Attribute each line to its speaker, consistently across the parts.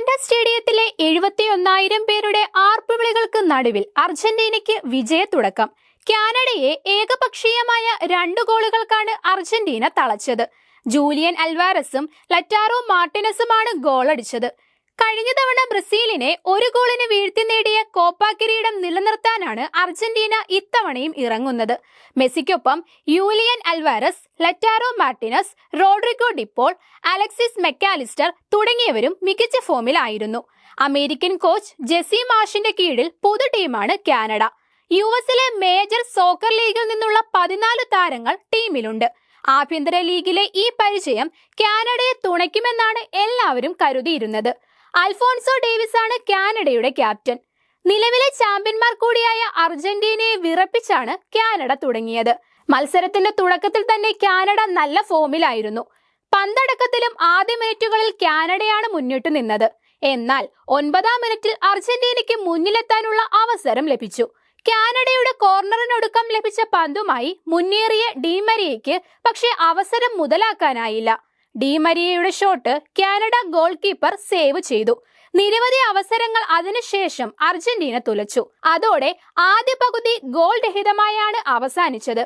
Speaker 1: Wanda സ്റ്റേഡിയത്തിലെ എഴുപത്തിയൊന്നായിരം പേരുടെ ആർപ്പുവിളികൾക്ക് നടുവിൽ അർജന്റീനയ്ക്ക് വിജയത്തുടക്കം കാനഡയെ ഏകപക്ഷീയമായ രണ്ട് ഗോളുകൾക്കാണ് അർജന്റീന തളച്ചത്. ജൂലിയൻ അൽവാരസും ലറ്റാറോ മാർട്ടിനസുമാണ് ഗോളടിച്ചത്. കഴിഞ്ഞ തവണ ബ്രസീലിനെ ഒരു ഗോളിന് വീഴ്ത്തി നേടിയ കോപ്പ കിരീടം നിലനിർത്താനാണ് അർജന്റീന ഇത്തവണയും ഇറങ്ങുന്നത്. മെസ്സിക്കൊപ്പം Julian Alvarez Lautaro Martinez Rodrigo De Paul Alexis Mac Allister തുടങ്ങിയവരും മികച്ച ഫോമിലായിരുന്നു. അമേരിക്കൻ കോച്ച് ജെസി മാഷിന്റെ കീഴിൽ പുതു ടീമാണ് കാനഡ. യു എസിലെ മേജർ സോക്കർ ലീഗിൽ നിന്നുള്ള പതിനാല് താരങ്ങൾ ടീമിലുണ്ട്. ആഭ്യന്തര ലീഗിലെ ഈ പരിചയം കാനഡയെ തുണയ്ക്കുമെന്നാണ് എല്ലാവരും കരുതിയിരുന്നത്. അൽഫോൺസോ ഡേവിസ് ആണ് കാനഡയുടെ ക്യാപ്റ്റൻ. നിലവിലെ ചാമ്പ്യന്മാർ കൂടിയായ അർജന്റീനയെ വിറപ്പിച്ചാണ് കാനഡ തുടങ്ങിയത്. മത്സരത്തിന്റെ തുടക്കത്തിൽ തന്നെ കാനഡ നല്ല ഫോമിലായിരുന്നു. പന്തടക്കത്തിലും ആദ്യ മിനിറ്റുകളിൽ കാനഡയാണ് മുന്നിട്ട് നിന്നത്. എന്നാൽ ഒൻപതാം മിനിറ്റിൽ അർജന്റീനയ്ക്ക് മുന്നിലെത്താനുള്ള അവസരം ലഭിച്ചു. കാനഡയുടെ കോർണറിനൊടുക്കം ലഭിച്ച പന്തുമായി മുന്നേറിയ ഡിമരിയയ്ക്ക് പക്ഷേ അവസരം മുതലാക്കാനായില്ല. ഡിമരിയയുടെ shot Canada goalkeeper save ചെയ്തു. നിരവധി അവസരങ്ങൾ അതിനുശേഷം അർജന്റീന തുലച്ചു. അതോടെ ആദ്യ പകുതി ഗോൾ രഹിതമായാണ് അവസാനിച്ചത്.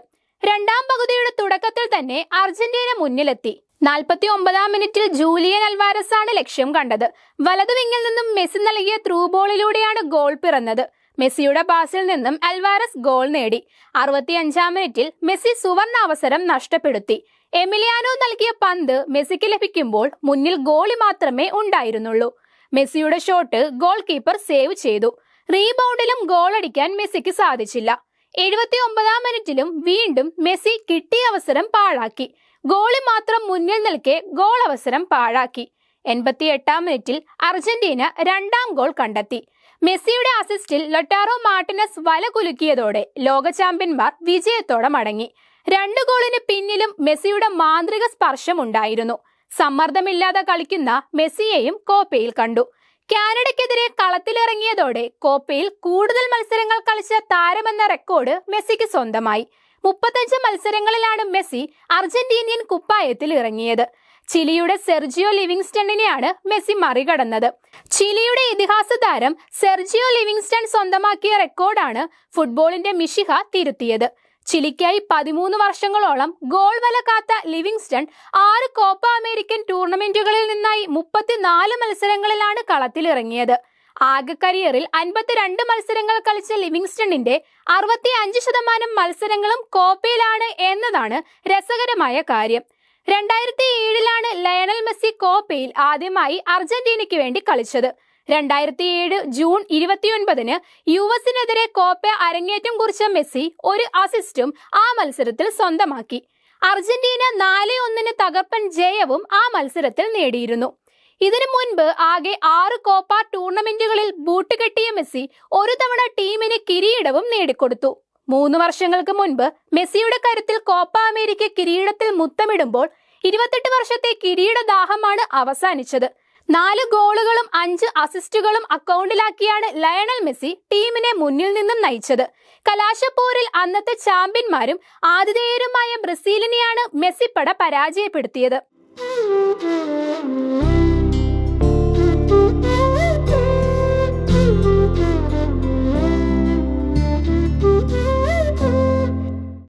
Speaker 1: രണ്ടാം പകുതിയുടെ തുടക്കത്തിൽ തന്നെ അർജന്റീന മുന്നിലെത്തി. നാൽപ്പത്തി ഒമ്പതാം മിനിറ്റിൽ ജൂലിയൻ അൽവാരസ് ആണ് ലക്ഷ്യം കണ്ടത്. വലതുവിങ്ങിൽ നിന്നും മെസ്സി നൽകിയ ത്രൂ ബോളിലൂടെയാണ് ഗോൾ പിറന്നത്. മെസ്സിയുടെ പാസിൽ നിന്നും അൽവാരസ് ഗോൾ നേടി. അറുപത്തിയഞ്ചാം മിനിറ്റിൽ മെസ്സി സുവർണ അവസരം നഷ്ടപ്പെടുത്തി. എമിലിയാനോ നൽകിയ പന്ത് മെസ്സിക്ക് ലഭിക്കുമ്പോൾ മുന്നിൽ ഗോളി മാത്രമേ ഉണ്ടായിരുന്നുള്ളൂ. മെസ്സിയുടെ ഷോട്ട് ഗോൾ കീപ്പർ സേവ് ചെയ്തു. റീബൗണ്ടിലും ഗോളടിക്കാൻ മെസ്സിക്ക് സാധിച്ചില്ല. എഴുപത്തി ഒമ്പതാം മിനിറ്റിലും വീണ്ടും മെസ്സി കിട്ടിയ അവസരം പാഴാക്കി. ഗോളി മാത്രം മുന്നിൽ നിൽക്കെ ഗോൾ അവസരം പാഴാക്കി. എൺപത്തി എട്ടാം മിനിറ്റിൽ അർജന്റീന രണ്ടാം ഗോൾ കണ്ടെത്തി. മെസ്സിയുടെ അസിസ്റ്റിൽ ലൊട്ടാറോ മാർട്ടിനസ് വല കുലുക്കിയതോടെ ലോക ചാമ്പ്യന്മാർ വിജയത്തോടെ മടങ്ങി. രണ്ട് ഗോളിന് പിന്നിലും മെസ്സിയുടെ മാന്ത്രിക സ്പർശം ഉണ്ടായിരുന്നു സമ്മർദ്ദമില്ലാതെ കളിക്കുന്ന മെസ്സിയെയും കോപ്പയിൽ കണ്ടു. കാനഡയ്ക്കെതിരെ കളത്തിലിറങ്ങിയതോടെ കോപ്പയിൽ കൂടുതൽ മത്സരങ്ങൾ കളിച്ച താരമെന്ന റെക്കോർഡ് മെസ്സിക്ക് സ്വന്തമായി. മുപ്പത്തഞ്ച് മത്സരങ്ങളിലാണ് മെസ്സി അർജന്റീനിയൻ കുപ്പായത്തിൽ ഇറങ്ങിയത്. ചിലിയുടെ സെർജിയോ ലിവിങ്സ്റ്റണിനെയാണ് മെസ്സി മറികടന്നത്. ചിലിയുടെ ഇതിഹാസ താരം സെർജിയോ ലിവിങ്സ്റ്റൺ സ്വന്തമാക്കിയ റെക്കോർഡാണ് ഫുട്ബോളിന്റെ മിഷിഹ തിരുത്തിയത്. ചിലിക്കായി പതിമൂന്ന് വർഷങ്ങളോളം ഗോൾ വല കാത്ത ലിവിങ്സ്റ്റൺ ആറ് കോപ്പ അമേരിക്കൻ ടൂർണമെന്റുകളിൽ നിന്നായി മുപ്പത്തിനാല് മത്സരങ്ങളിലാണ് കളത്തിലിറങ്ങിയത്. ആകെ കരിയറിൽ അൻപത്തിരണ്ട് മത്സരങ്ങൾ കളിച്ച ലിവിങ്സ്റ്റണിന്റെ അറുപത്തി അഞ്ച് ശതമാനം മത്സരങ്ങളും കോപ്പയിലാണ് എന്നതാണ് രസകരമായ കാര്യം. രണ്ടായിരത്തി ഏഴിലാണ് ലയണൽ മെസ്സി കോപ്പയിൽ ആദ്യമായി അർജന്റീനയ്ക്ക് വേണ്ടി കളിച്ചത്. രണ്ടായിരത്തി ഏഴ് ജൂൺ ഇരുപത്തിയൊൻപതിന് യു എസിനെതിരെ കോപ്പ അരങ്ങേറ്റം കുറിച്ച മെസ്സി ഒരു അസിസ്റ്റും ആ മത്സരത്തിൽ സ്വന്തമാക്കി. അർജന്റീന നാല് ഒന്നിന് തകർപ്പൻ ജയവും ആ മത്സരത്തിൽ നേടിയിരുന്നു. ഇതിനു മുൻപ് ആകെ ആറ് കോപ്പ ടൂർണമെന്റുകളിൽ ബൂട്ട് കെട്ടിയ മെസ്സി ഒരു തവണ ടീമിന് കിരീടവും നേടിക്കൊടുത്തു. മൂന്ന് വർഷങ്ങൾക്ക് മുൻപ് മെസ്സിയുടെ കരുത്തിൽ കോപ്പ അമേരിക്ക കിരീടത്തിൽ മുത്തമിടുമ്പോൾ ഇരുപത്തെട്ട് വർഷത്തെ കിരീടദാഹമാണ് അവസാനിച്ചത്. നാല് ഗോളുകളും അഞ്ച് അസിസ്റ്റുകളും അക്കൗണ്ടിലാക്കിയാണ് ലയണൽ മെസ്സി ടീമിനെ മുന്നിൽ നിന്നും നയിച്ചത്. കലാശപ്പോരിൽ അന്നത്തെ ചാമ്പ്യന്മാരും ആതിഥേയരുമായ ബ്രസീലിനെയാണ് മെസ്സിപ്പട പരാജയപ്പെടുത്തിയത്.